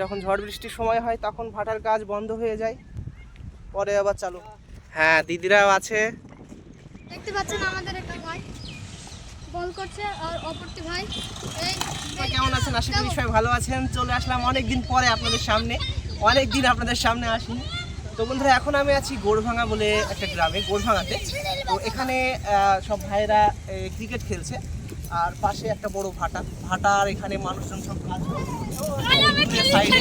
যখন ঝড় বৃষ্টির সময় হয় তখন ভাটার কাজ বন্ধ হয়ে যায়। পরে আবার চালু। হ্যাঁ দিদিরাও আছে। দেখতে পাচ্ছেন আমাদের একটা ভাই। বল করছে আর অপরটি ভাই। এই কেমন আছেন? আশা করি সবাই ভালো আছেন। চলে আসলাম অনেক দিন পরে আপনাদের সামনে। অনেক দিন আপনাদের সামনে আসিনি। তো বন্ধুরা এখন আমি আছি গোড়ভাঙা বলে একটা গ্রামে গোড়ভাঙাতে। তো এখানে সব ভাইয়েরা ক্রিকেট খেলছে। আর পাশে একটা বড় ভাটা। ভাটার এখানে মানুষজন সব কাজ সাইডে?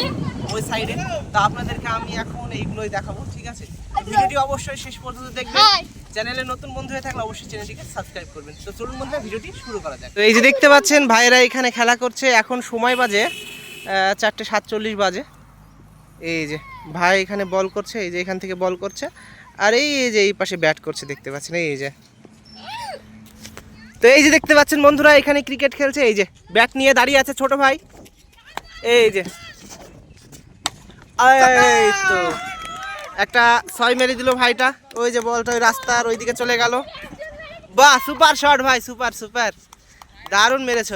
ওই সাইডে। তা আপনাদেরকে আমি এখন এইগুলোই দেখাবো ঠিক আছে? ভিডিওটি অবশ্যই শেষ পর্যন্ত দেখবেন. চ্যানেলে নতুন বন্ধু হয়ে থাকলে অবশ্যই চ্যানেলটিকে সাবস্ক্রাইব করবেন। তো চলুন বন্ধুরা ভিডিওটি শুরু করা যাক। তো এই যে দেখতে পাচ্ছেন ভাইয়েরা এখানে খেলা করছে। এখন সময় বাজে চারটে সাতচল্লিশ বাজে। এই যে ভাই এখানে বল করছে এই যে এখান থেকে বল করছে। আর এই যে এই পাশে ব্যাট করছে দেখতে পাচ্ছেন? এই যে তো এই যে দেখতে পাচ্ছেন বন্ধুরা, এখানে ক্রিকেট খেলছে। এই যে ব্যাট নিয়ে দাঁড়িয়ে আছে ছোট ভাই। এই যে। একটা ছয় মেরে দিল ভাইটা। ওই যে বলটা ওই রাস্তার ওইদিকে চলে গেল। বাহ সুপার শট ভাই সুপার সুপার দারুণ মেরেছ।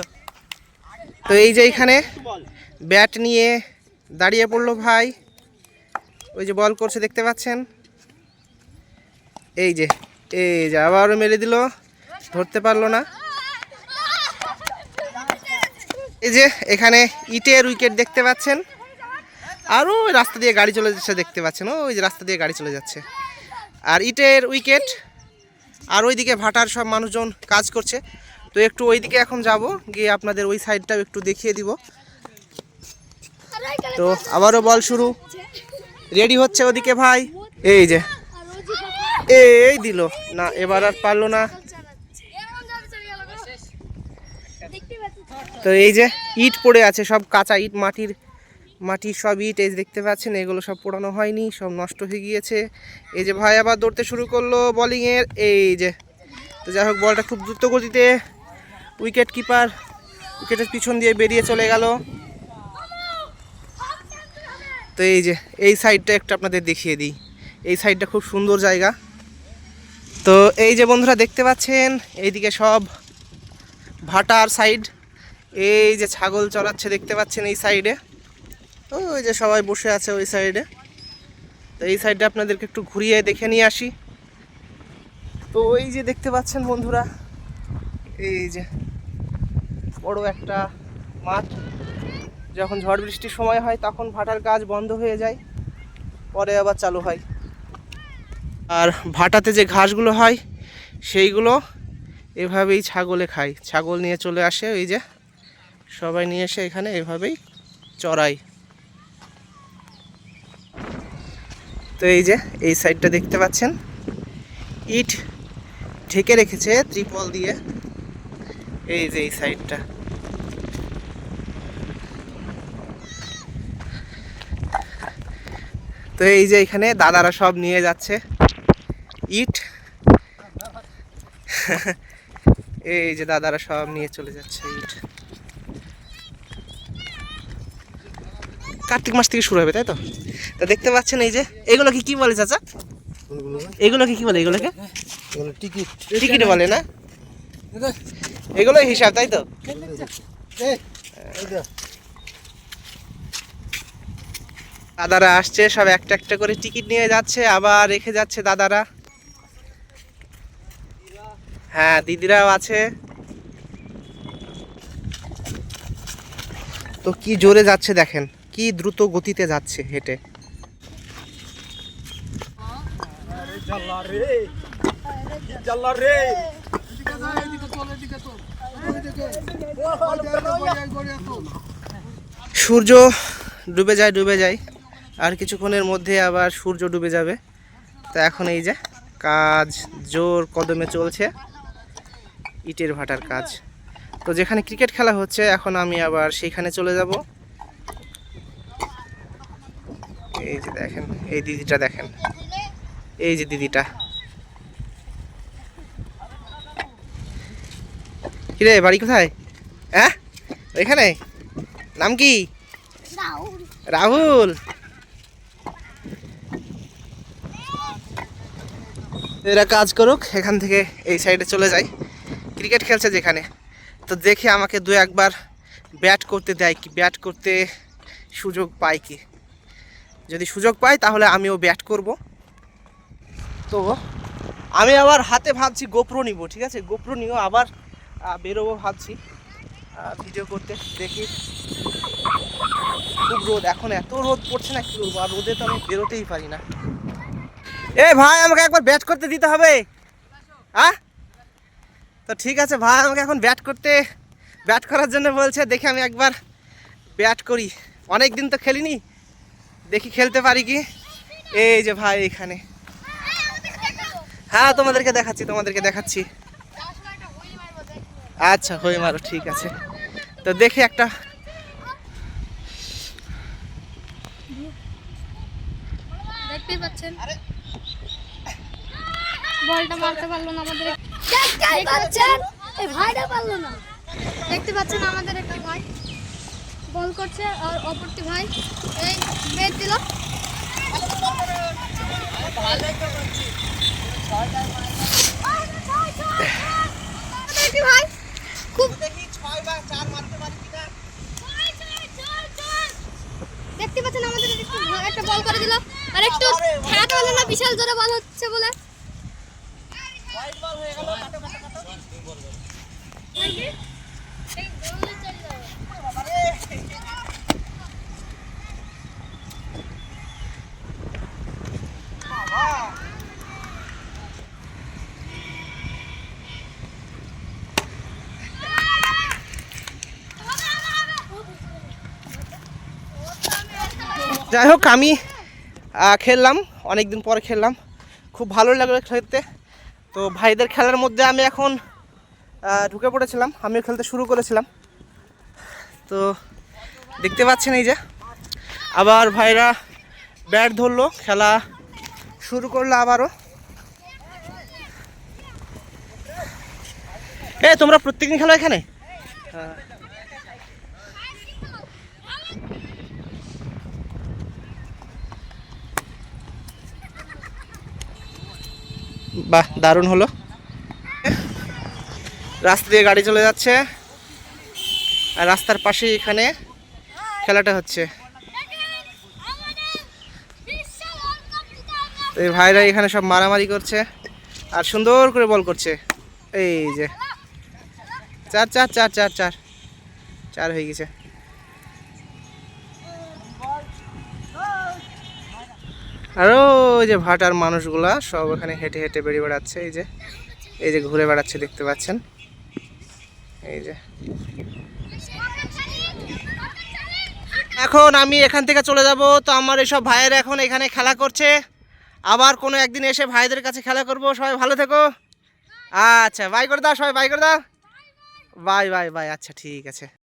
তো এই যে এখানে ব্যাট নিয়ে দাঁড়িয়ে পড়ল ভাই। ওই যে বল করছে, দেখতে পাচ্ছেন? এই যে এই যে আবারও মেরে দিল। ধরতে পারল না। এই যে এখানে ইটের উইকেট দেখতে পাচ্ছেন। আরও ওই রাস্তা দিয়ে গাড়ি চলে যাচ্ছে দেখতে পাচ্ছেন। ও ওই যে রাস্তা দিয়ে গাড়ি চলে যাচ্ছে। আর ইটের উইকেট, আর ওইদিকে ভাটার সব মানুষজন কাজ করছে। তো একটু ওইদিকে এখন যাব, গিয়ে আপনাদের ওই সাইডটাও একটু দেখিয়ে দিব। তো আবারও বল শুরু। রেডি হচ্ছে ওদিকে ভাই? এই যে। এই দিল। না, এবার আর পারল না চালাচ্ছে এমন ভাবে চলে গেল গো। দেখতে পাচ্ছেন তো এই যে ইট পড়ে আছে, সব কাঁচা ইট, মাটির মাটির সব ইট, এই দেখতে পাচ্ছেন, এগুলো সব পোড়ানো হয়নি, সব নষ্ট হয়ে গিয়েছে। এই যে ভাই আবার দৌড়তে শুরু করল বোলিংয়ের এই যে। তো যাই হোক বলটা খুব দ্রুত গতিতে উইকেট কিপার উইকেটের পিছন দিয়ে বেরিয়ে চলে গেল। তো এই যে, এই সাইডটা একটু আপনাদের দেখিয়ে দিই। এই সাইডটা খুব সুন্দর জায়গা। তো এই যে বন্ধুরা, দেখতে পাচ্ছেন, এইদিকে সব ভাটার সাইড এই যে ছাগল চড়াচ্ছে, দেখতে পাচ্ছেন এই সাইডে? ওই যে সবাই বসে আছে ওই সাইডে। তো এই সাইডে আপনাদেরকে একটু ঘুরিয়ে দেখে নিয়ে আসি। তো ওই যে দেখতে পাচ্ছেন বন্ধুরা, এই যে বড় একটা মাঠ। যখন ঝড় বৃষ্টির সময় হয়, তখন ভাটার কাজ বন্ধ হয়ে যায়, পরে আবার চালু হয়। আর ভাটাতে যে ঘাসগুলো হয়, সেইগুলো এভাবেই ছাগলে খায়। ছাগল নিয়ে চলে আসে, ওই যে সবাই নিয়ে এসে এখানে এভাবেই চড়াই। তো এই যে, এই সাইডটা দেখতে পাচ্ছেন? ইট ঢেকে রেখেছে ত্রিপল দিয়ে। এই যে, এই সাইডটা। তো এই যে, এখানে দাদারা সব নিয়ে যাচ্ছে। ইট। এই যে, দাদারা সব নিয়ে চলে যাচ্ছে ইট কার্তিক মাস থেকে শুরু হবে, তাই তো? তা দেখতে পাচ্ছেন এই যে এগুলো কি কি বলে চাচা? এগুলোকে কি বলে, এগুলোকে? টিকিট টিকিট বলে না? এগুলো হিসাব, তাই তো? দাদারা আসছে, সব একটা একটা করে টিকিট নিয়ে যাচ্ছে, আবার রেখে যাচ্ছে দাদারা। হ্যাঁ দিদিরাও আছে। তো কি জোরে যাচ্ছে দেখেন। কি দ্রুত গতিতে যাচ্ছে হেঁটে? সূর্য ডুবে যায় ডুবে যায়। আর কিছুক্ষণের মধ্যে আবার সূর্য ডুবে যাবে। তো এখন এই যে কাজ জোর কদমে চলছে। ইটের ভাটার কাজ। তো যেখানে ক্রিকেট খেলা হচ্ছে, এখন আমি আবার সেইখানে চলে যাব। এই যে দেখেন, এই দিদিটা দেখেন। এই যে দিদিটা। কিরে, বাড়ি কোথায়? হ্যাঁ এখানে নাম কি? রাহুল। এরা কাজ করুক, এখান থেকে এই সাইডে চলে যায় ক্রিকেট খেলছে যেখানে। তো দেখে আমাকে দু একবার ব্যাট করতে দেয় কি? ব্যাট করতে সুযোগ পাই কি? যদি সুযোগ পাই, তাহলে আমিও ব্যাট করব। তো আমি আবার হাতে ভাবছি গোপ্রো নিব, ঠিক আছে? গোপ্রো নিয়েও আবার বেরোবো ভাবছি। ভিডিও করতে, দেখি। খুব রোদ, এখন এত রোদ পড়ছে না, কি করব আর রোদে তো আমি বেরোতেই পারি না। এ ভাই, আমাকে একবার ব্যাট করতে দিতে হবে। হ্যাঁ তো ঠিক আছে ভাই, আমাকে এখন ব্যাট করতে ব্যাট করার জন্য বলছে, দেখি আমি একবার ব্যাট করি। অনেক দিন তো খেলিনি। দেখি খেলতে পারি কি? এই যে ভাই এখানে। হ্যাঁ তোমাদেরকে দেখাচ্ছি তোমাদেরকে দেখাচ্ছি। আচ্ছা হয়ে মারো ঠিক আছে। তো দেখি একটা। দেখতেই পাচ্ছেন। বলটা মারতে পারল না আমাদের। দেখতে পাচ্ছেন। এই ভাইটা পারল না। দেখতে পাচ্ছেন আমাদের একটা বল করছে আর অপরটি ভাই এই বেদ দিল। ভাই খুব দেখতে পাচ্ছেন আমাদের একটু একটা বল করে দিল। আর একটু ঠেকাতে পারল না বিশাল জোরে বল হচ্ছে বলে। যাই হোক, আমি খেললাম অনেক দিন পরে খেললাম। খুব ভালো লাগল খেলতে। তো ভাইদের খেলার মধ্যে আমি এখন ঢুকে পড়েছিলাম। আমিও খেলতে শুরু করেছিলাম। তো দেখতে পাচ্ছেন এই যে, আবার ভাইরা ব্যাট ধরলো, খেলা শুরু করল আবারও। এ, তোমরা প্রত্যেকদিন খেলো এখানে? হ্যাঁ। বাহ, দারুণ হলো। রাস্তা দিয়ে গাড়ি চলে যাচ্ছে। আর রাস্তার পাশে এখানে খেলাটা হচ্ছে। এই ভাইরা এখানে সব মারামারি করছে আর সুন্দর করে বল করছে। এই যে, চার চার চার চার চার চার হয়ে গেছে। আরও ওই যে ভাটার মানুষগুলা সব ওখানে হেঁটে হেঁটে বেরিয়ে বেড়াচ্ছে, এই যে এই যে ঘুরে বেড়াচ্ছে দেখতে পাচ্ছেন। এই যে। এখন আমি এখান থেকে চলে যাব, তো আমার এইসব ভাইয়েরা এখন এখানে খেলা করছে। আবার কোনো একদিন এসে ভাইদের কাছে খেলা করব। সবাই ভালো থেকো। আচ্ছা বাই করে দাও, সবাই বাই করে দাও। বাই বাই বাই আচ্ছা ঠিক আছে।